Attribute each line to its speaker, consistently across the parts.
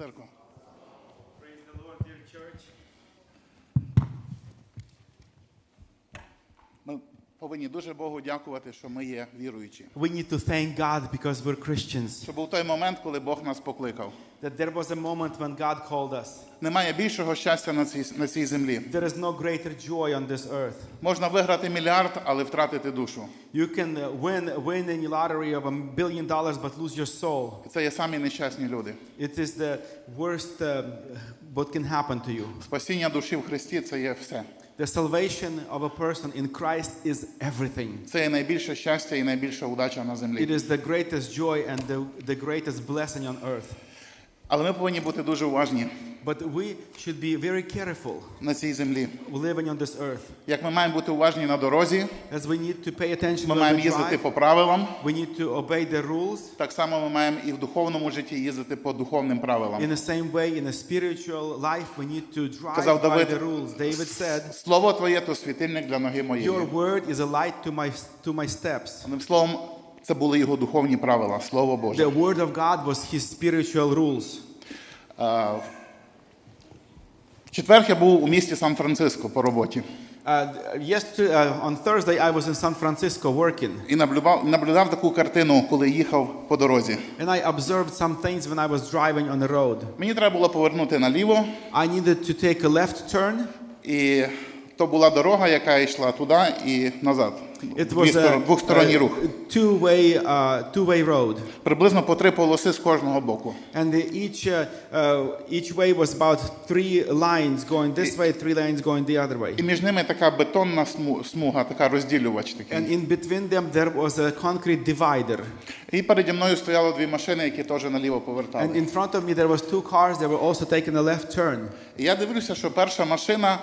Speaker 1: circle.
Speaker 2: Praise the Lord, dear church.
Speaker 1: Повинні дуже Богу дякувати, що ми є віруючі.
Speaker 2: We need to thank God because we're Christians.
Speaker 1: Що був той момент, коли Бог нас покликав.
Speaker 2: That there was a moment when God called us.
Speaker 1: Немає більшого щастя на цій, на цій землі.
Speaker 2: There is no greater joy on this earth.
Speaker 1: Можна виграти мільярд, але втратити душу.
Speaker 2: You can uh, win win in lottery of a billion dollars but lose your soul.
Speaker 1: Це є самі нещасні люди.
Speaker 2: It is the worst uh, what can happen to you.
Speaker 1: Спасіння душі в Христі це є все.
Speaker 2: The salvation of a person in Christ is everything.
Speaker 1: Це є найбільше щастя і найбільша удача на
Speaker 2: It
Speaker 1: землі.
Speaker 2: is the greatest joy and the, the greatest blessing on earth.
Speaker 1: Але ми повинні бути дуже уважні
Speaker 2: But we should be very careful
Speaker 1: на цій землі.
Speaker 2: living on this earth.
Speaker 1: Як ми маємо бути уважні на дорозі,
Speaker 2: As we need to pay attention
Speaker 1: ми маємо їздити
Speaker 2: drive,
Speaker 1: по правилам.
Speaker 2: we need to obey the rules.
Speaker 1: Так само ми маємо і в духовному житті їздити по духовним правилам.
Speaker 2: In the same way, in a spiritual life, we need to drive
Speaker 1: Казав
Speaker 2: by the rules. David said,
Speaker 1: Слово Твоє то світильник для ноги моєї.
Speaker 2: Your word is a light to my, to my steps.
Speaker 1: Одним словом, це були його духовні правила, Слово Боже.
Speaker 2: The word of God was his spiritual rules.
Speaker 1: А, В четвер я був у місті Сан-Франциско по роботі
Speaker 2: Uh, yesterday, uh, on Thursday, I was in San Francisco working,
Speaker 1: і наблюдав, наблюдав таку картину, коли їхав по дорозі.
Speaker 2: and I observed some things when I was driving on the road.
Speaker 1: Мені треба було повернути наліво,
Speaker 2: I needed to take a left turn.
Speaker 1: і то була дорога, яка йшла туди і назад.
Speaker 2: It was a,
Speaker 1: Двохсторонній рух.
Speaker 2: two-way, uh, two-way road,
Speaker 1: Приблизно по три полоси з кожного боку.
Speaker 2: and the, each uh, uh, each way was about three lines going this way, three lines going the other way.
Speaker 1: І між ними така бетонна смуга, така розділювач такий.
Speaker 2: And in between them, there was a concrete divider.
Speaker 1: І переді мною стояло дві машини, які теж наліво
Speaker 2: And in front of me, there was two cars that were also taking a left turn.
Speaker 1: І я дивлюся, що перша машина,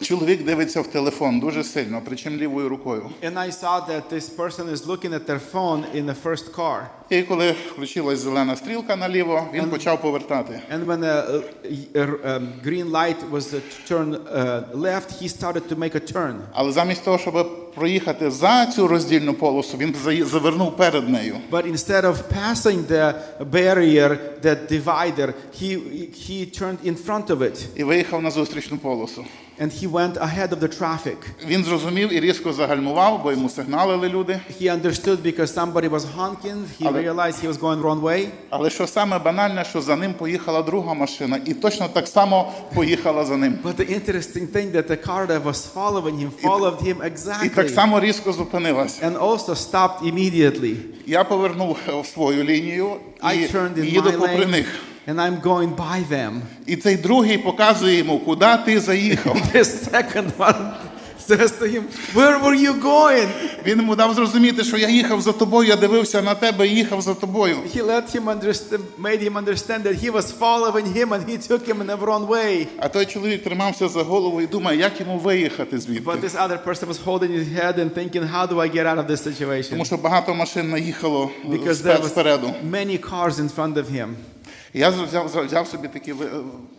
Speaker 1: чоловік дивиться в телефон дуже сильно, причому лівою рукою.
Speaker 2: And I saw that this person is looking at their phone in the first car.
Speaker 1: І коли включилась зелена стрілка наліво, він почав повертати.
Speaker 2: And when um, green light was uh, turned uh, left, he started to make a turn.
Speaker 1: Але замість того, щоб проїхати за цю роздільну полосу, він завернув перед нею.
Speaker 2: But instead of passing the barrier, that divider, he, he turned in front of it
Speaker 1: І виїхав на зустрічну полосу.
Speaker 2: and he went ahead of the traffic.
Speaker 1: Він зрозумів і різко загальмував, бо йому сигналили люди.
Speaker 2: He understood because somebody was honking, he realized he was going wrong way.
Speaker 1: Але що саме банальне, що за ним поїхала друга машина, і точно так само поїхала за ним.
Speaker 2: But the interesting thing that the car that was following him followed him
Speaker 1: І так
Speaker 2: exactly
Speaker 1: само різко зупинилась.
Speaker 2: and also stopped immediately.
Speaker 1: Я повернув в свою лінію
Speaker 2: I turned
Speaker 1: і їду попри них.
Speaker 2: and I'm going by them.
Speaker 1: І цей другий показує йому, куди ти заїхав.
Speaker 2: The second one says to him, Where were you going?
Speaker 1: Він йому дав зрозуміти, що я їхав за тобою, я дивився на тебе і їхав за тобою.
Speaker 2: He let him understand, made him understand that he was following him and he took him in the wrong way.
Speaker 1: А той чоловік тримався за голову і думає, як йому виїхати звідти.
Speaker 2: But this other person was holding his head and thinking, How do I get out of this situation?
Speaker 1: Тому що багато машин наїхало
Speaker 2: Because there was
Speaker 1: спереду.
Speaker 2: many cars in front of him.
Speaker 1: Я взяв, взяв собі такий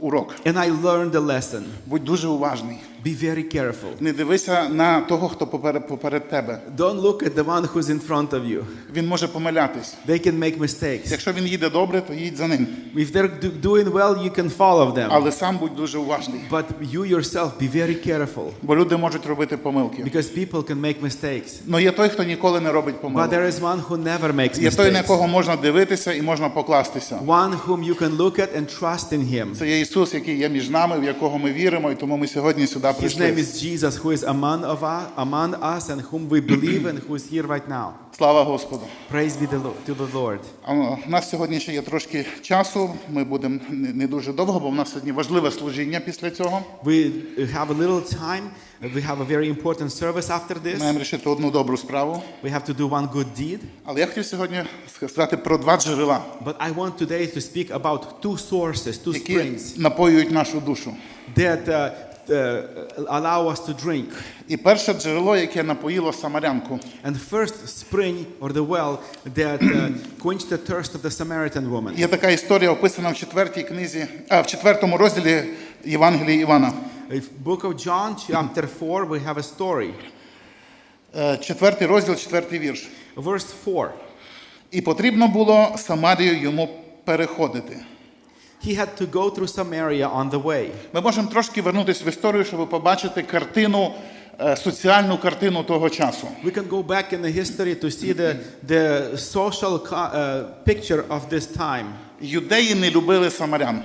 Speaker 1: урок.
Speaker 2: And I learned a lesson.
Speaker 1: Будь дуже уважний.
Speaker 2: Be very careful.
Speaker 1: Не дивися на того, хто поперед, поперед тебе.
Speaker 2: Don't look at the one who's in front of you.
Speaker 1: Він може помилятись.
Speaker 2: They can make mistakes.
Speaker 1: Якщо він їде добре, то їдь за ним.
Speaker 2: If they're doing well, you can follow them.
Speaker 1: Але сам будь дуже уважний.
Speaker 2: But you yourself be very careful
Speaker 1: Бо люди можуть робити помилки.
Speaker 2: because people can make mistakes.
Speaker 1: Ну є той, хто ніколи не робить
Speaker 2: But there is one who never makes
Speaker 1: Є той, на
Speaker 2: mistakes.
Speaker 1: кого можна дивитися і можна покластися.
Speaker 2: One whom you can look at and trust in him.
Speaker 1: Це є Ісус, який є між нами, в якого ми віримо, і тому ми сьогодні сюди
Speaker 2: His name is Jesus, who is among, of us, among us and whom we believe and who is here right now.
Speaker 1: Слава Господу!
Speaker 2: Praise be the Lord, to the Lord.
Speaker 1: У нас сьогодні ще є трошки часу. Ми будемо не дуже довго, бо в нас сьогодні важливе служіння після цього.
Speaker 2: We have a little time. We have a very important service after this.
Speaker 1: Маємо рішити одну добру справу.
Speaker 2: We have to do one good deed.
Speaker 1: Але я хотів сьогодні сказати про два джерела,
Speaker 2: But I want today to speak about two sources, two
Speaker 1: які
Speaker 2: springs
Speaker 1: напоюють нашу душу.
Speaker 2: that uh, uh, allow us to drink.
Speaker 1: І перше джерело, яке напоїло самарянку,
Speaker 2: And first spring or the well that uh, quenched the thirst of the Samaritan woman.
Speaker 1: є така історія, описана в четвертій книзі, а в четвертому розділі Євангелії Івана.
Speaker 2: In book of John, chapter 4, we have a story.
Speaker 1: Е, Четвертий розділ, четвертий вірш.
Speaker 2: Verse 4.
Speaker 1: І потрібно було Самарію йому переходити.
Speaker 2: He had to go through Samaria on the way.
Speaker 1: Ми можемо трошки вернутися в історію, щоб побачити картину, е, соціальну картину того часу.
Speaker 2: We can go back in the history to see the, the social uh, picture of this time.
Speaker 1: Юдеї не любили самарян.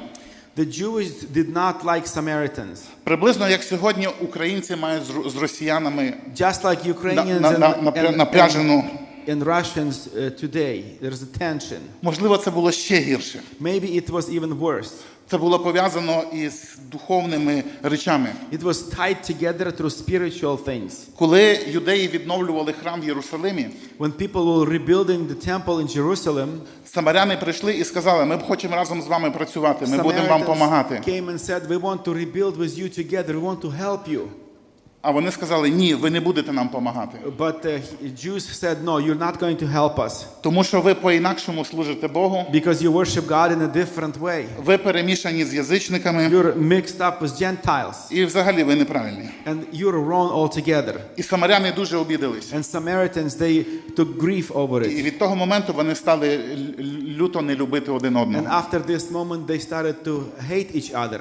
Speaker 2: The Jews did not like Samaritans,
Speaker 1: Приблизно як сьогодні українці мають з росіянами
Speaker 2: just like Ukrainians
Speaker 1: на-
Speaker 2: and,
Speaker 1: на- напряжену.
Speaker 2: and Russians uh, today. There's a tension.
Speaker 1: Можливо, це було ще гірше.
Speaker 2: Maybe it was even worse.
Speaker 1: Це було пов'язано із духовними речами.
Speaker 2: It was tied together through spiritual things.
Speaker 1: Коли юдеї відновлювали храм в Єрусалимі,
Speaker 2: When people were rebuilding the temple in Jerusalem,
Speaker 1: самаряни прийшли і сказали: Ми б хочемо разом з вами працювати, ми будемо вам
Speaker 2: Samaritans
Speaker 1: допомагати.
Speaker 2: came and said, We want to rebuild with you together, we want to help you.
Speaker 1: А вони сказали: Ні, ви не будете нам допомагати,
Speaker 2: But uh, Jews said, No, you're not going to help us
Speaker 1: тому що ви по-інакшому служите Богу.
Speaker 2: because you worship God in a different way.
Speaker 1: Ви перемішані з язичниками,
Speaker 2: You're mixed up with Gentiles
Speaker 1: і взагалі ви неправильні.
Speaker 2: and you're wrong altogether.
Speaker 1: І самаряни дуже обідались.
Speaker 2: And Samaritans, they took grief over
Speaker 1: І
Speaker 2: it.
Speaker 1: від того моменту вони стали люто не любити один
Speaker 2: And after this moment, they started to hate each other.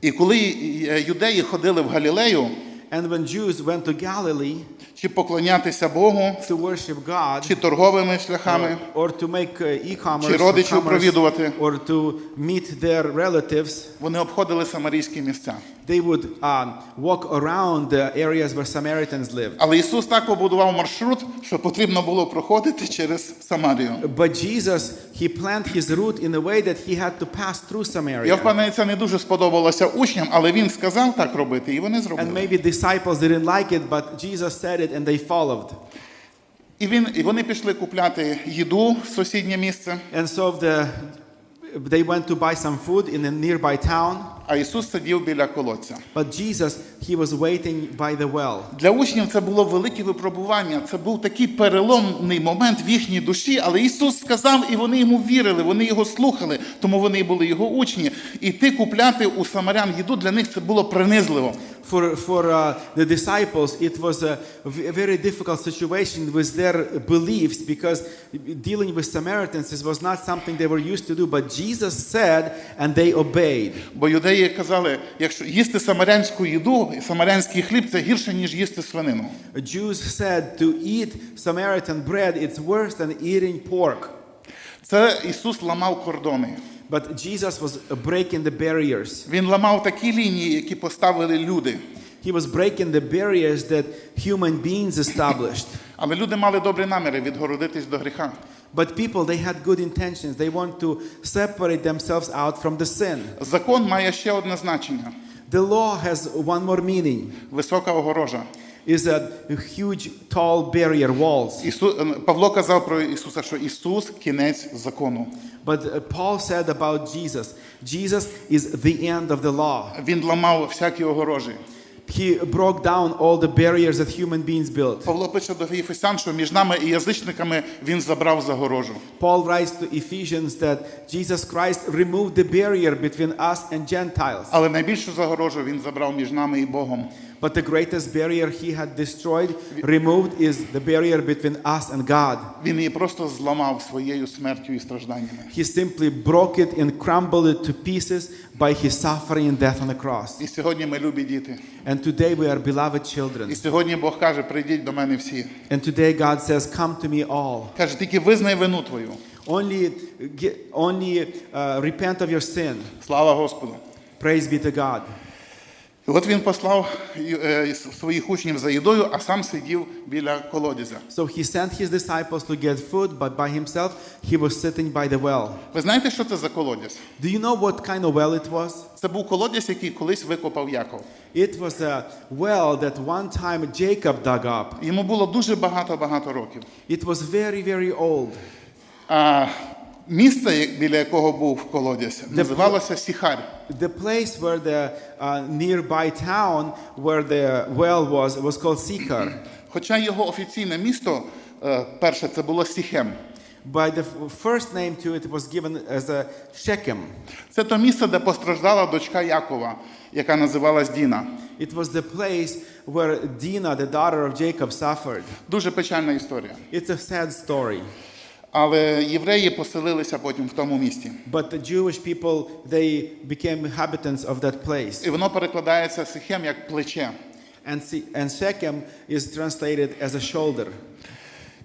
Speaker 1: І коли е, юдеї ходили в Галілею,
Speaker 2: And when Jews went to Galilee
Speaker 1: чи поклонятися Богу,
Speaker 2: to worship God,
Speaker 1: чи торговими шляхами,
Speaker 2: or to make uh, e-commerce,
Speaker 1: Чи родичів провідувати.
Speaker 2: or to meet their relatives,
Speaker 1: вони обходили самарійські місця.
Speaker 2: They would um, walk around the areas where Samaritans lived.
Speaker 1: Але Ісус так побудував маршрут, що потрібно було проходити через Самарію.
Speaker 2: But Jesus, he planned his route in a way that he had to pass through
Speaker 1: Я
Speaker 2: Samaria.
Speaker 1: впевнений, це не дуже сподобалося учням, але він сказав так робити, і вони
Speaker 2: And
Speaker 1: зробили.
Speaker 2: maybe disciples didn't like it, but Jesus said it and they followed.
Speaker 1: І він і вони пішли купляти їду в сусіднє місце.
Speaker 2: And so the, they went to buy some food in a nearby town.
Speaker 1: А Ісус сидів біля колодця.
Speaker 2: But Jesus, he was waiting by the well.
Speaker 1: Для учнів це було велике випробування. Це був такий переломний момент в їхній душі. Але Ісус сказав, і вони йому вірили, вони його слухали, тому вони були його учні. І ти купляти у самарян їду для них це було принизливо.
Speaker 2: For, for uh, the disciples, it was a very difficult situation with their beliefs because dealing with Samaritans was not something they were used to do. But Jesus said, and they obeyed.
Speaker 1: Бо юдеї казали, якщо їсти самарянську їду, самарянський хліб це гірше, ніж їсти свинину.
Speaker 2: Jews said to eat Samaritan bread, it's worse than eating pork.
Speaker 1: Це Ісус ламав кордони.
Speaker 2: But Jesus was breaking the barriers.
Speaker 1: Він ламав такі лінії, які поставили люди.
Speaker 2: He was breaking the barriers that human beings established.
Speaker 1: Але люди мали добрі наміри відгородитись до гріха.
Speaker 2: But people, they had good intentions. They want to separate themselves out from the sin.
Speaker 1: Закон має ще одне значення:
Speaker 2: The law has one more meaning.
Speaker 1: висока огорожа.
Speaker 2: Is a huge, tall barrier walls.
Speaker 1: Ісу... е, Павло казав про Ісуса, що Ісус кінець закону.
Speaker 2: But uh, Paul said about Jesus, Jesus is the end of the law.
Speaker 1: Він ламав всякі огорожі.
Speaker 2: He broke down all the barriers that human beings built.
Speaker 1: Павло пише до Ефесян, що між нами і язичниками він забрав загорожу.
Speaker 2: Paul writes to Ephesians that Jesus Christ removed the barrier between us and Gentiles.
Speaker 1: Але найбільшу загорожу він забрав між нами і Богом.
Speaker 2: But the greatest barrier he had destroyed, removed, is the barrier between us and God.
Speaker 1: Він її просто зламав своєю смертю і стражданнями.
Speaker 2: He simply broke it and crumbled it to pieces by his suffering and death on the cross.
Speaker 1: І сьогодні ми любі діти.
Speaker 2: And today we are beloved
Speaker 1: І
Speaker 2: children.
Speaker 1: сьогодні Бог каже: прийдіть до мене всі.
Speaker 2: And today God says, Come to me all.
Speaker 1: Каже, тільки визнай вину твою.
Speaker 2: Only, get, only uh, repent of your sin.
Speaker 1: Слава Господу.
Speaker 2: Praise be to God.
Speaker 1: І от він послав е, своїх учнів за їдою, а сам сидів біля колодязя.
Speaker 2: So he sent his disciples to get food, but by himself he was sitting by the well.
Speaker 1: Ви знаєте, що це за колодязь?
Speaker 2: Do you know what kind of well it was?
Speaker 1: Це був колодязь, який колись викопав Яков.
Speaker 2: It was a well that one time Jacob dug up.
Speaker 1: Йому було дуже багато-багато років.
Speaker 2: It was very, very old.
Speaker 1: А місце, біля якого був колодязь, називалося Сіхар.
Speaker 2: The place where the uh, nearby town where the well was was called Sychar.
Speaker 1: Хоча його офіційне місто е, перше це було Сіхем.
Speaker 2: By the first name to it was given as a Shechem.
Speaker 1: Це то місце, де постраждала дочка Якова, яка називалась Діна.
Speaker 2: It was the place where Dinah, the daughter of Jacob, suffered.
Speaker 1: Дуже печальна історія.
Speaker 2: It's a sad story.
Speaker 1: Але євреї поселилися потім в тому місті.
Speaker 2: But the Jewish people, they became inhabitants of that place.
Speaker 1: І воно перекладається Сихем як плече.
Speaker 2: And, and Shechem is translated as a shoulder.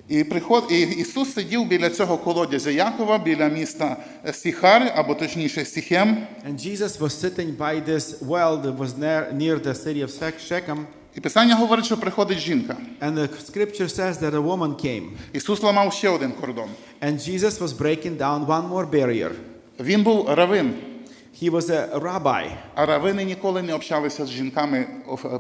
Speaker 1: І приход і Ісус сидів біля цього колодязя Якова, біля міста Сіхар, або точніше Сіхем.
Speaker 2: And Jesus was sitting by this well that was near, near the city of Shechem.
Speaker 1: І Писання говорить, що приходить жінка.
Speaker 2: And the scripture says that a woman came.
Speaker 1: Ісус ламав ще один кордон.
Speaker 2: And Jesus was breaking down one more barrier.
Speaker 1: Він був равин,
Speaker 2: He was a rabbi.
Speaker 1: а равини ніколи не общалися з жінками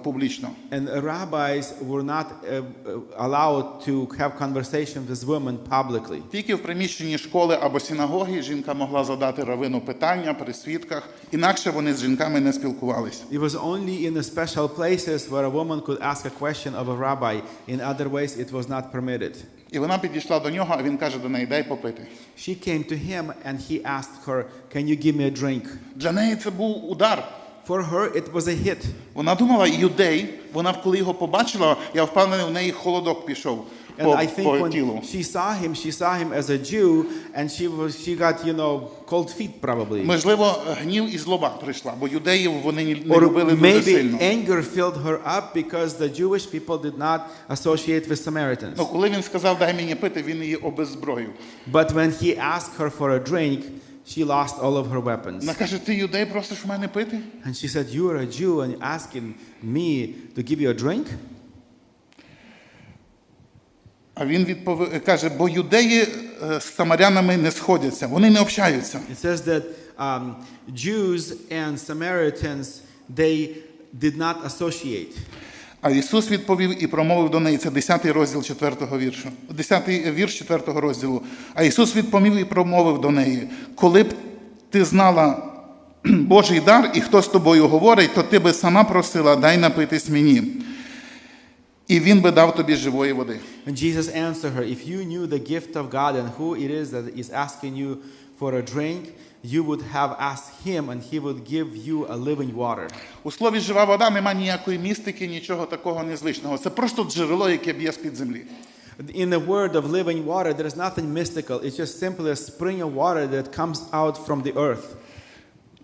Speaker 1: публічно.
Speaker 2: And rabbis were not uh, uh, allowed to have conversations with women publicly.
Speaker 1: Тільки в приміщенні школи або синагоги жінка могла задати равину питання при свідках, інакше вони з жінками не спілкувалися.
Speaker 2: It was only in the special places where a woman could ask a question of a rabbi. In other ways, it was not permitted.
Speaker 1: І вона підійшла до нього, а він каже до неї: дай попити.
Speaker 2: She came to him and he asked her, Can you give me a drink?
Speaker 1: Для неї це був удар.
Speaker 2: For her, it was a hit.
Speaker 1: Вона думала, юдей. Вона коли його побачила, я впевнений, у неї холодок пішов
Speaker 2: And
Speaker 1: по,
Speaker 2: I think
Speaker 1: по
Speaker 2: when
Speaker 1: тілу.
Speaker 2: she saw him, she saw him as a Jew, and she was she got you know cold feet probably,
Speaker 1: Можливо, гнів і злоба прийшла, бо юдеїв вони не
Speaker 2: or
Speaker 1: любили дуже
Speaker 2: maybe
Speaker 1: сильно.
Speaker 2: anger filled her up because the Jewish people did not associate with Samaritans.
Speaker 1: Ну, коли він сказав, дай мені пити, він її обеззброїв.
Speaker 2: But when he asked her for a drink, she lost all of her weapons.
Speaker 1: Вона каже, ти юдей просиш в мене пити?
Speaker 2: And she said, "You are a Jew and you're asking me to give you a drink?"
Speaker 1: А він відповів, каже, бо юдеї е, з самарянами не сходяться, вони не общаються.
Speaker 2: It says that um, Jews and Samaritans they did not associate.
Speaker 1: А Ісус відповів і промовив до неї, це 10 розділ 4 віршу, 10 вірш 4 розділу. А Ісус відповів і промовив до неї, коли б ти знала Божий дар і хто з тобою говорить, то ти би сама просила, дай напитись мені. І він би дав тобі живої води.
Speaker 2: And Jesus answered her, If you knew the gift of God and who it is that is asking you for a drink, you would have asked him, and he would give you a living water.
Speaker 1: У слові жива вода немає ніякої містики, нічого такого незвичного. Це просто джерело, яке б'є з-під землі.
Speaker 2: In the word of living water, there is nothing mystical. It's just simply a spring of water that comes out from the earth.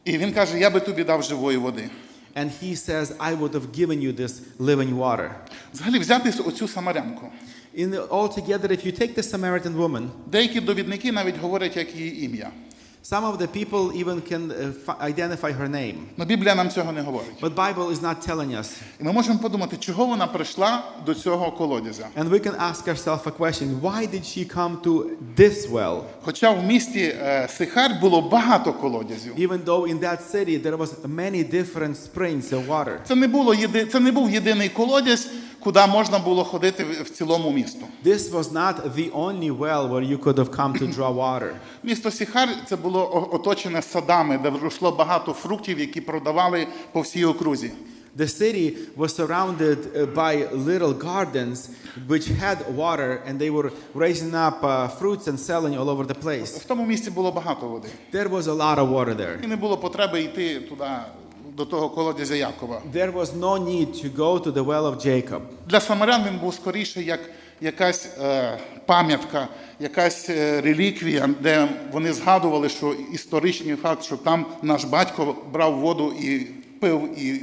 Speaker 1: І він каже: Я би тобі дав живої води.
Speaker 2: And he says, I would have given you this living water.
Speaker 1: Взагалі, взяти оцю самарянку.
Speaker 2: In altogether, if you take the Samaritan woman,
Speaker 1: Деякі довідники навіть говорять, як її ім'я.
Speaker 2: Some of the people even can uh, identify her name.
Speaker 1: Но Біблія нам цього не говорить.
Speaker 2: But Bible is not telling us.
Speaker 1: І ми можемо подумати, чого вона прийшла до цього колодязя.
Speaker 2: And we can ask ourselves a question why did she come to this well?
Speaker 1: Хоча в місті е, Сихар було багато колодязів.
Speaker 2: Even though in that city there was many different springs of water.
Speaker 1: Це не було це не був єдиний колодязь, куди можна було ходити в цілому місту.
Speaker 2: This was not the only well where you could have come to draw water.
Speaker 1: Місто Сіхар це було оточене садами, де росло багато фруктів, які продавали по всій окрузі.
Speaker 2: The city was surrounded uh, by little gardens which had water and they were raising up uh, fruits and selling all over the place.
Speaker 1: В тому місці було багато води.
Speaker 2: There was a lot of water there.
Speaker 1: І не було потреби йти туди, до того колодязя Якова.
Speaker 2: There was no need to go to the well of Jacob.
Speaker 1: Для самарян він був скоріше як якась е, пам'ятка, якась е, реліквія, де вони згадували, що історичний факт, що там наш батько брав воду і пив і,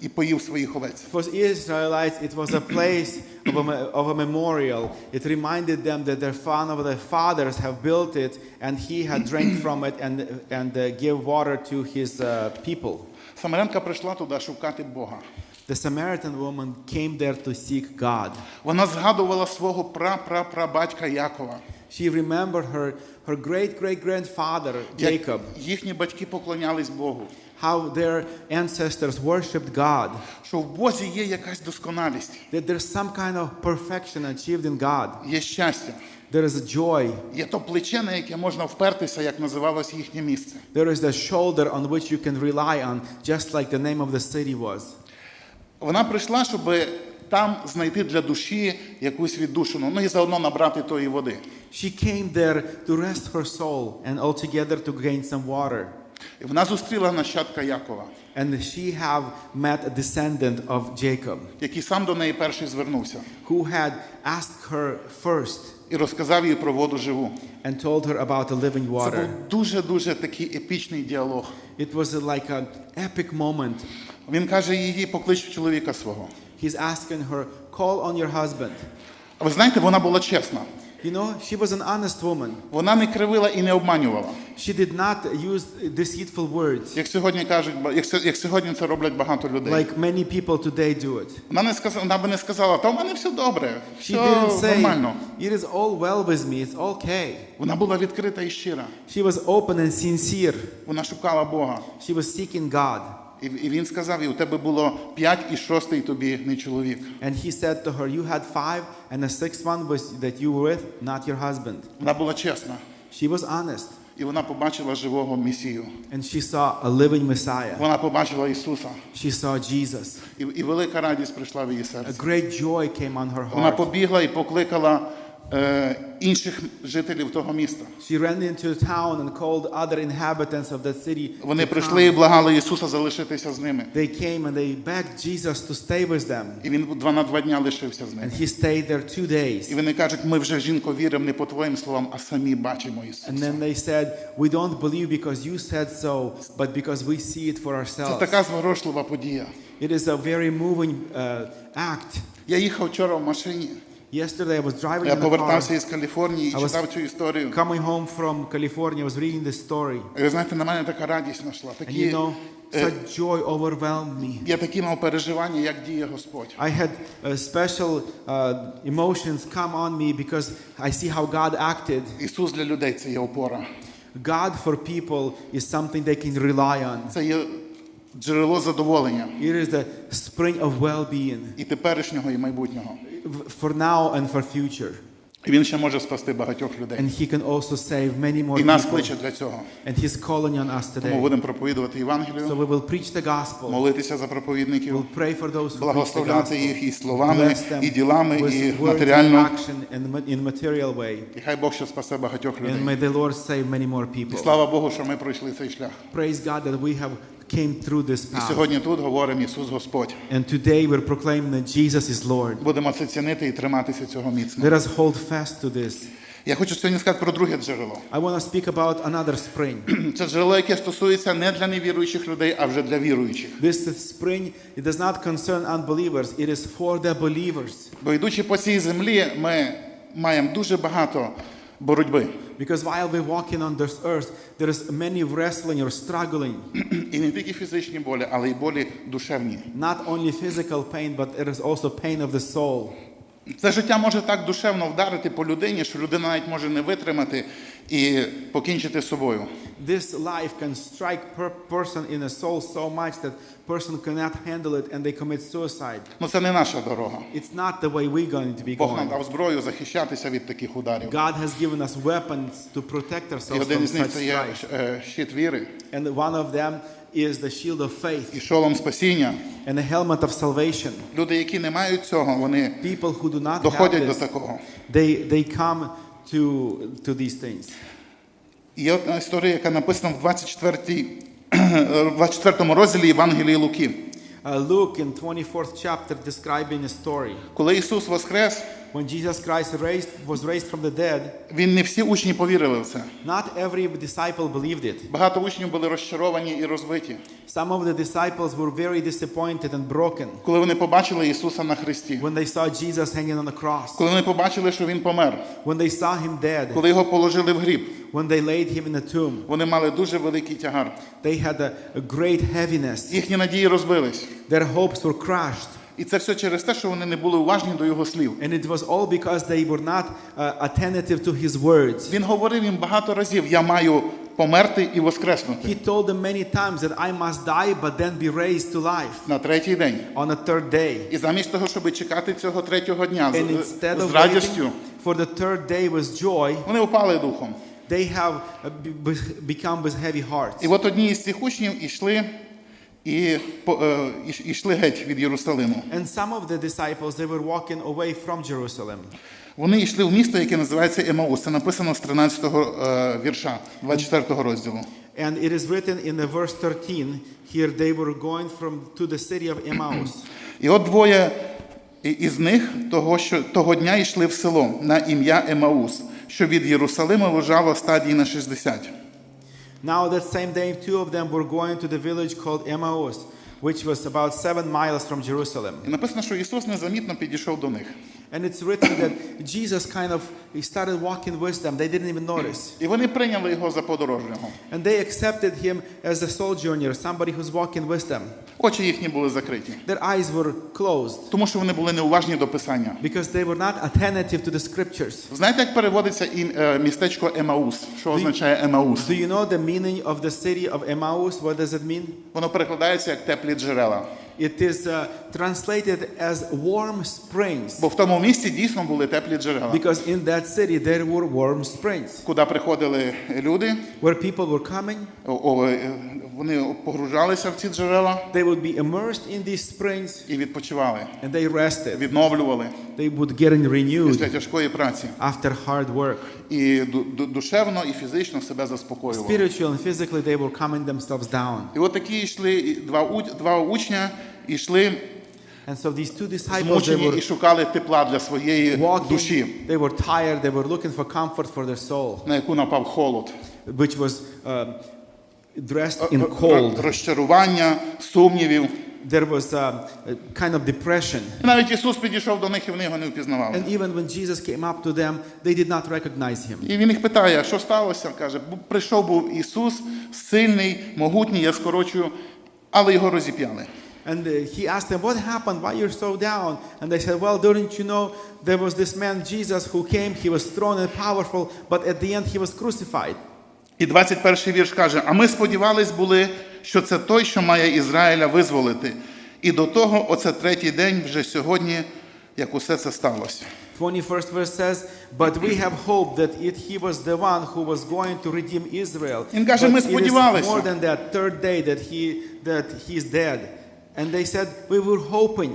Speaker 1: і поїв своїх овець.
Speaker 2: For Israelites, it was a place of a, of a memorial. It reminded them that their fan of their fathers have built it, and he had drank from it and, and uh, give water to his uh, people.
Speaker 1: Самарянка прийшла туди шукати Бога.
Speaker 2: The Samaritan woman came there to seek God.
Speaker 1: Вона згадувала свого прапрапрабатька Якова.
Speaker 2: She remembered her, her great great grandfather, Jacob,
Speaker 1: їхні батьки поклонялись Богу.
Speaker 2: how their ancestors worshipped God,
Speaker 1: Що в Бозі є якась досконалість,
Speaker 2: that there's some kind of perfection achieved in God.
Speaker 1: є щастя,
Speaker 2: There is a joy,
Speaker 1: є то плече, на яке можна впертися, як називалось їхнє місце.
Speaker 2: there is the shoulder on which you can rely on, just like the name of the city was.
Speaker 1: Вона прийшла, щоб там знайти для душі якусь віддушину, ну і заодно набрати тої води.
Speaker 2: She came there to rest her soul and altogether to gain some water.
Speaker 1: І вона зустріла нащадка Якова,
Speaker 2: And she have met a descendant of Jacob
Speaker 1: який сам до неї перший звернувся.
Speaker 2: who had asked her first.
Speaker 1: І розказав їй про воду живу.
Speaker 2: and told her about the living
Speaker 1: Це
Speaker 2: water.
Speaker 1: був дуже-дуже такий епічний діалог.
Speaker 2: It was like an epic moment.
Speaker 1: Він каже її, поклич чоловіка свого.
Speaker 2: He's asking her, Call on your husband.
Speaker 1: А ви знаєте, вона була чесна.
Speaker 2: You know, she was an honest woman.
Speaker 1: Вона не кривила і не обманювала.
Speaker 2: She did not use deceitful words
Speaker 1: Як сьогодні кажуть, як, як сьогодні це роблять багато людей.
Speaker 2: like many people today do it.
Speaker 1: Вона не сказала, вона би не сказала, та в мене все добре, все
Speaker 2: She didn't say,
Speaker 1: нормально.
Speaker 2: It is all well with me, it's okay.
Speaker 1: Вона була відкрита і щира.
Speaker 2: She was open and sincere.
Speaker 1: Вона шукала Бога.
Speaker 2: She was seeking God.
Speaker 1: І, він сказав, і у тебе було п'ять і шостий тобі не чоловік.
Speaker 2: And he said to her, You had five, and the sixth one was that you were with, not your husband.
Speaker 1: Вона була чесна.
Speaker 2: She was honest.
Speaker 1: І вона побачила живого Месію.
Speaker 2: And she saw a living Messiah.
Speaker 1: Вона побачила Ісуса.
Speaker 2: She saw Jesus.
Speaker 1: І, і велика радість прийшла в її
Speaker 2: A great joy came on her
Speaker 1: Вона
Speaker 2: heart.
Speaker 1: побігла і покликала інших жителів того міста.
Speaker 2: She ran into town and called other inhabitants of that city.
Speaker 1: Вони прийшли і благали Ісуса залишитися з ними.
Speaker 2: They came and they begged Jesus to stay with them.
Speaker 1: І він два на два дня лишився з ними.
Speaker 2: And he stayed there two
Speaker 1: І
Speaker 2: days.
Speaker 1: вони кажуть, ми вже жінко віримо не по твоїм словам, а самі бачимо
Speaker 2: And then they said, We don't believe because you said so, but because we see it for
Speaker 1: Це
Speaker 2: ourselves.
Speaker 1: така зворушлива подія.
Speaker 2: It is a very moving uh, act.
Speaker 1: Я їхав вчора в машині.
Speaker 2: Yesterday I was driving
Speaker 1: Я
Speaker 2: in the car,
Speaker 1: повертався із Каліфорнії і
Speaker 2: I was-
Speaker 1: читав цю історію.
Speaker 2: coming home from California. I was reading this story.
Speaker 1: І ви знаєте, на мене така радість нашла.
Speaker 2: And
Speaker 1: Такі,
Speaker 2: you know,
Speaker 1: е,
Speaker 2: such joy overwhelmed me.
Speaker 1: я такі мав переживання, як діє Господь.
Speaker 2: I had uh, special uh, emotions come on me because I see how God acted.
Speaker 1: Ісус для людей це є опора.
Speaker 2: God for people is something they can rely on.
Speaker 1: Це є джерело задоволення
Speaker 2: It is the spring of well-being
Speaker 1: і теперішнього, і майбутнього.
Speaker 2: For now and for future.
Speaker 1: І він ще може спасти багатьох людей.
Speaker 2: And He can also save many more
Speaker 1: І нас
Speaker 2: people.
Speaker 1: кличе для цього.
Speaker 2: And He's calling on us
Speaker 1: Тому
Speaker 2: today.
Speaker 1: будемо проповідувати
Speaker 2: So we will preach the gospel.
Speaker 1: молитися за проповідників,
Speaker 2: We'll pray for those who
Speaker 1: благословляти їх і словами, і ділами, і матеріально.
Speaker 2: action and ma- in material way.
Speaker 1: І хай Бог ще спасе багатьох
Speaker 2: And may the Lord save many more
Speaker 1: І слава Богу, що ми пройшли цей шлях.
Speaker 2: Praise God that we have came through this
Speaker 1: І
Speaker 2: path.
Speaker 1: сьогодні тут говоримо Ісус Господь.
Speaker 2: And today we're proclaiming that Jesus is Lord.
Speaker 1: Будемо це цінити і триматися цього міцно.
Speaker 2: Let us hold fast to this.
Speaker 1: Я хочу сьогодні сказати про друге джерело.
Speaker 2: I want to speak about another spring.
Speaker 1: Це джерело, яке стосується не для невіруючих людей, а вже для віруючих.
Speaker 2: This spring, it does not concern unbelievers, it is for the believers.
Speaker 1: Бо йдучи по цій землі, ми маємо дуже багато боротьби.
Speaker 2: Because while we're walking on this earth, there is many wrestling or struggling.
Speaker 1: І не тільки фізичні болі, але й болі душевні.
Speaker 2: Not only physical pain, but it is also pain of the soul.
Speaker 1: Це життя може так душевно вдарити по людині, що людина навіть може не витримати і покінчити з собою.
Speaker 2: This life can strike per person in a soul so much that person cannot handle it and they commit suicide.
Speaker 1: Ну це не наша дорога.
Speaker 2: It's not the way we're going to be
Speaker 1: Бог нам
Speaker 2: going.
Speaker 1: дав зброю захищатися від таких ударів.
Speaker 2: God has given us weapons to protect
Speaker 1: І
Speaker 2: ourselves
Speaker 1: один
Speaker 2: from
Speaker 1: із них
Speaker 2: such
Speaker 1: це є
Speaker 2: strikes.
Speaker 1: е, щит віри
Speaker 2: And one of them is the shield of faith
Speaker 1: і шолом спасіння.
Speaker 2: and the helmet of salvation.
Speaker 1: Люди, які не мають цього, вони
Speaker 2: People who do not have
Speaker 1: доходять до такого.
Speaker 2: they, they come to, to these things.
Speaker 1: І Є одна історія, яка написана в 24, в 24 розділі Євангелії Луки.
Speaker 2: Uh, Luke in 24th chapter describing a story.
Speaker 1: Коли Ісус воскрес,
Speaker 2: When Jesus Christ raised, was raised from the dead,
Speaker 1: він не всі учні повірили в це.
Speaker 2: not every disciple believed it.
Speaker 1: Багато учнів були розчаровані і розбиті,
Speaker 2: Some of the disciples were very disappointed and broken
Speaker 1: коли вони побачили Ісуса на хресті,
Speaker 2: when they saw Jesus hanging on the cross,
Speaker 1: коли вони побачили, що він помер,
Speaker 2: when they saw him dead,
Speaker 1: коли його положили в гріб.
Speaker 2: when they laid him in the tomb.
Speaker 1: Вони мали дуже великий тягар.
Speaker 2: They had a, a great heaviness.
Speaker 1: Їхні надії розбились.
Speaker 2: Their hopes were crushed.
Speaker 1: І це все через те, що вони не були уважні до його слів.
Speaker 2: And it was all because they were not uh, attentive to his words.
Speaker 1: Він говорив їм багато разів: я маю померти і воскреснути
Speaker 2: He told them many times that I must die but then be raised to life
Speaker 1: на третій день.
Speaker 2: on a third day.
Speaker 1: І замість того, щоб чекати цього третього дня
Speaker 2: And
Speaker 1: з,
Speaker 2: instead
Speaker 1: з
Speaker 2: of
Speaker 1: радістю,
Speaker 2: for the third day with joy,
Speaker 1: вони впали духом.
Speaker 2: they have uh, be- be- become with heavy hearts.
Speaker 1: І от одні із цих учнів ішли і по- е, геть від Єрусалиму.
Speaker 2: And some of the disciples, they were walking away from Jerusalem.
Speaker 1: Вони йшли в місто, яке називається Емаус. Це написано з 13-го е, вірша, 24-го розділу.
Speaker 2: And it is written in the verse 13, here they were going from to the city of Emmaus.
Speaker 1: І от двоє із них того, що того дня йшли в село на ім'я Емаус, що від Єрусалима лежало стадії на 60.
Speaker 2: Now that same day, two of them were going to the village called Emmaus, which was about seven miles from Jerusalem.
Speaker 1: І написано, що Ісус незамітно підійшов до них.
Speaker 2: And it's written that Jesus kind of he started walking with them. They didn't even notice.
Speaker 1: І вони прийняли його за подорожнього.
Speaker 2: And they accepted him as a sojourner, somebody who's walking with them.
Speaker 1: Очі їхні були закриті,
Speaker 2: Their eyes were closed
Speaker 1: тому що вони були неуважні до Писання.
Speaker 2: because they were not attentive to the scriptures.
Speaker 1: Знаєте, як переводиться е, містечко Емаус? Що означає Емаус?
Speaker 2: Do you know the meaning of the city of Emmaus? What does it mean?
Speaker 1: Воно перекладається як теплі джерела.
Speaker 2: It is uh, translated as warm springs
Speaker 1: Бо в тому місці дійсно були теплі джерела,
Speaker 2: because in that city there were warm springs
Speaker 1: куди приходили люди,
Speaker 2: where people were coming.
Speaker 1: е, вони погружалися в ці джерела
Speaker 2: They would be immersed in these springs
Speaker 1: і відпочивали,
Speaker 2: and they rested.
Speaker 1: відновлювали
Speaker 2: They would get renewed
Speaker 1: після тяжкої праці.
Speaker 2: after hard work.
Speaker 1: І ду- ду- душевно і фізично себе заспокоювали.
Speaker 2: Spiritually and physically, they were calming themselves down.
Speaker 1: І от такі йшли два, два учня, йшли
Speaker 2: And so these two disciples, they were
Speaker 1: і шукали тепла для своєї
Speaker 2: walking,
Speaker 1: душі,
Speaker 2: they were tired, they were looking for comfort for their soul,
Speaker 1: на яку напав холод.
Speaker 2: which was uh, dressed in cold.
Speaker 1: Розчарування, сумнівів.
Speaker 2: There was a, kind of depression.
Speaker 1: І навіть Ісус підійшов до них, і вони його не впізнавали.
Speaker 2: And even when Jesus came up to them, they did not recognize him.
Speaker 1: І він їх питає, що сталося? Каже, прийшов був Ісус, сильний, могутній, я скорочую, але його розіп'яли.
Speaker 2: And uh, he asked them, What happened? Why you're so down? And they said, Well, don't you know there was this man Jesus who came, he was strong and powerful, but at the end he was crucified.
Speaker 1: І 21 вірш каже: А ми сподівались були, що це той, що має Ізраїля визволити. І до того, оце третій день, вже сьогодні, як усе це сталося.
Speaker 2: 21st verse says, But we have hope that it, he was the one who was going to redeem Israel.
Speaker 1: Він каже, «Ми сподівалися».
Speaker 2: more than that third day that he that he's dead. And they said, We were hoping.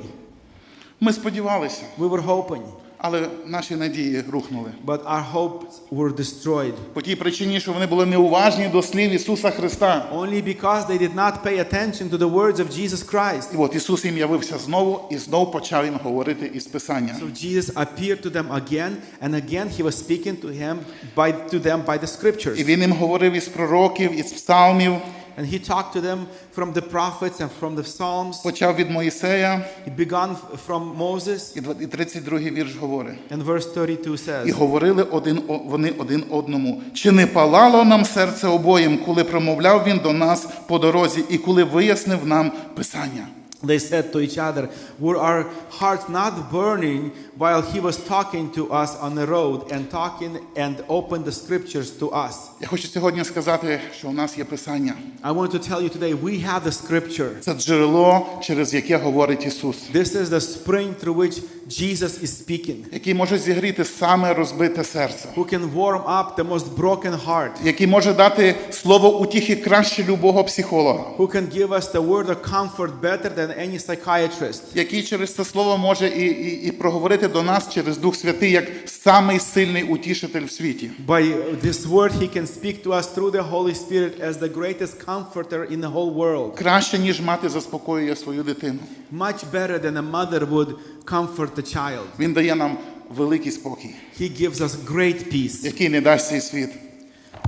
Speaker 1: Ми сподівалися,
Speaker 2: We were hoping.
Speaker 1: Але наші надії рухнули.
Speaker 2: But our hopes were destroyed.
Speaker 1: По тій причині, що вони були неуважні до слів Ісуса Христа.
Speaker 2: Only because they did not pay attention to the words of Jesus Christ.
Speaker 1: І от Ісус їм явився знову і знову почав їм говорити із Писання.
Speaker 2: So Jesus appeared to them again, and again he was speaking to him by to them by the scriptures.
Speaker 1: І він їм говорив із пророків, із псалмів,
Speaker 2: And he talked to them from the prophets and from the Psalms.
Speaker 1: почав від Моїсея,
Speaker 2: He began from Moses,
Speaker 1: і 32 вірш говорить.
Speaker 2: and verse 32
Speaker 1: І
Speaker 2: says,
Speaker 1: говорили один вони один одному. Чи не палало нам серце обоїм, коли промовляв він до нас по дорозі, і коли вияснив нам Писання?
Speaker 2: They said to each other, Were our hearts not burning while he was talking to us on the road and talking and opened the scriptures to us?
Speaker 1: Я хочу сьогодні сказати, що у нас є Писання.
Speaker 2: I want to tell you today, we have the scripture.
Speaker 1: Це джерело, через яке говорить Ісус,
Speaker 2: This is the spring through which Jesus is speaking,
Speaker 1: який може зігріти саме розбите серце,
Speaker 2: who can warm up the most broken heart,
Speaker 1: який може дати слово утіхи краще любого психолога,
Speaker 2: who can give us the word of comfort better than any psychiatrist,
Speaker 1: який через це слово може і, і, і проговорити до нас через Дух Святий як самий сильний утішитель в світі.
Speaker 2: By this word, he can speak to us through the Holy Spirit as the greatest comforter in the whole world.
Speaker 1: Краще, ніж мати заспокоює свою дитину.
Speaker 2: Much better than a mother would comfort the child.
Speaker 1: Він дає нам великий спокій,
Speaker 2: He gives us great peace
Speaker 1: який не дасть цей світ.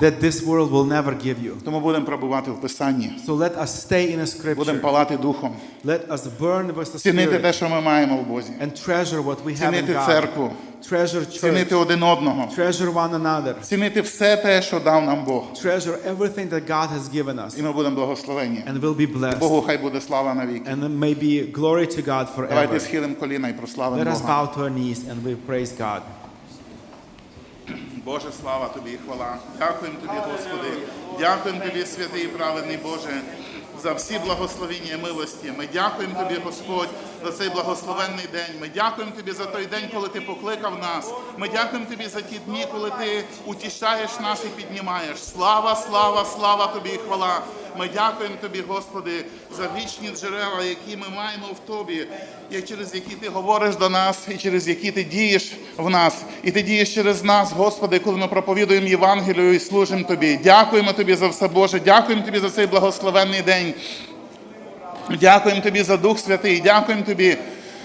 Speaker 2: that this world will never give you.
Speaker 1: Тому будемо пробувати в Писанні,
Speaker 2: So let us stay in
Speaker 1: будемо
Speaker 2: scripture.
Speaker 1: палати духом,
Speaker 2: Let us burn with the
Speaker 1: цінити те,
Speaker 2: spirit
Speaker 1: що ми маємо в Бозі,
Speaker 2: and treasure what we have in
Speaker 1: цінити церкву,
Speaker 2: Treasure church.
Speaker 1: цінити один одного,
Speaker 2: Treasure one another.
Speaker 1: цінити все те, що дав нам Бог.
Speaker 2: Treasure everything that God has given us.
Speaker 1: І ми будемо благословені.
Speaker 2: And we'll be blessed.
Speaker 1: Богу хай буде слава навіки.
Speaker 2: And may be glory to God
Speaker 1: Давайте
Speaker 2: forever.
Speaker 1: схилимо коліна і прославимо
Speaker 2: Let us bow to our knees and we praise God.
Speaker 1: Боже, слава тобі і хвала. Дякуємо тобі, Господи. Дякуємо тобі, святий і праведний Боже, за всі благословіння і милості. Ми дякуємо тобі, Господь, за цей благословенний день. Ми дякуємо тобі за той день, коли ти покликав нас. Ми дякуємо тобі за ті дні, коли ти утішаєш нас і піднімаєш. Слава, слава, слава тобі і хвала. Ми дякуємо тобі, Господи, за вічні джерела, які ми маємо в тобі, і через які ти говориш до нас, і через які ти дієш в нас. І ти дієш через нас, Господи, коли ми проповідуємо Євангелію і служимо тобі. Дякуємо тобі за все, Боже. Дякуємо тобі за цей благословенний день. Дякуємо тобі за Дух Святий, дякуємо тобі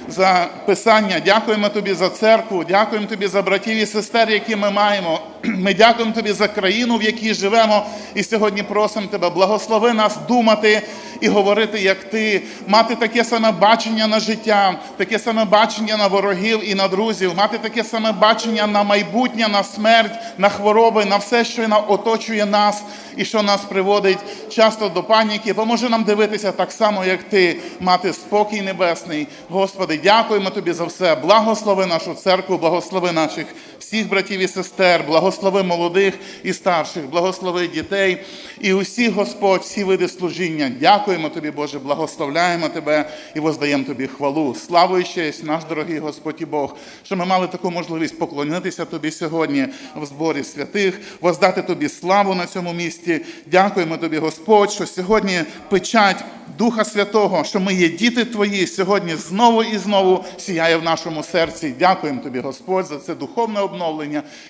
Speaker 1: за писання, дякуємо тобі за церкву, дякуємо тобі за братів і сестер, які ми маємо. Ми дякуємо тобі за країну, в якій живемо. І сьогодні просимо тебе, благослови нас думати і говорити, як ти, мати таке саме бачення на життя, таке саме бачення на ворогів і на друзів, мати таке саме бачення на майбутнє, на смерть, на хвороби, на все, що оточує нас і що нас приводить часто до паніки. Поможи нам дивитися так само, як ти, мати спокій небесний. Господи, дякуємо тобі за все. Благослови нашу церкву, благослови наших всіх братів і сестер, благослови молодих і старших, благослови дітей і усіх, Господь, всі види служіння. Дякуємо тобі, Боже, благословляємо тебе і воздаємо тобі хвалу. Славу і честь, наш дорогий Господь і Бог, що ми мали таку можливість поклонитися тобі сьогодні в зборі святих, воздати тобі славу на цьому місці. Дякуємо тобі, Господь, що сьогодні печать Духа Святого, що ми є діти Твої, сьогодні знову і знову сіяє в нашому серці. Дякуємо тобі, Господь, за це духовне обновлення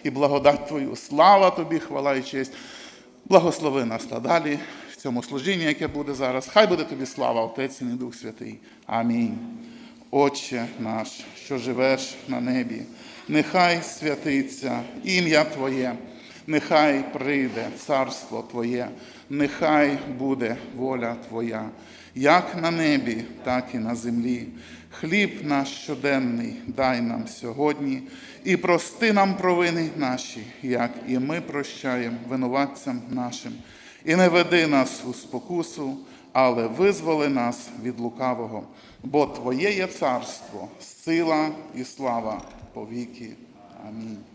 Speaker 1: і благодать Твою. Слава тобі, хвала і честь. Благослови нас надалі в цьому служінні, яке буде зараз. Хай буде тобі слава, Отець і Дух Святий. Амінь. Отче наш, що живеш на небі, нехай святиться ім'я Твоє, нехай прийде царство Твоє, нехай буде воля Твоя, як на небі, так і на землі. Хліб наш щоденний дай нам сьогодні, і прости нам провини наші, як і ми прощаємо винуватцям нашим. І не веди нас у спокусу, але визволи нас від лукавого, бо Твоє є царство, сила і слава повіки. Амінь.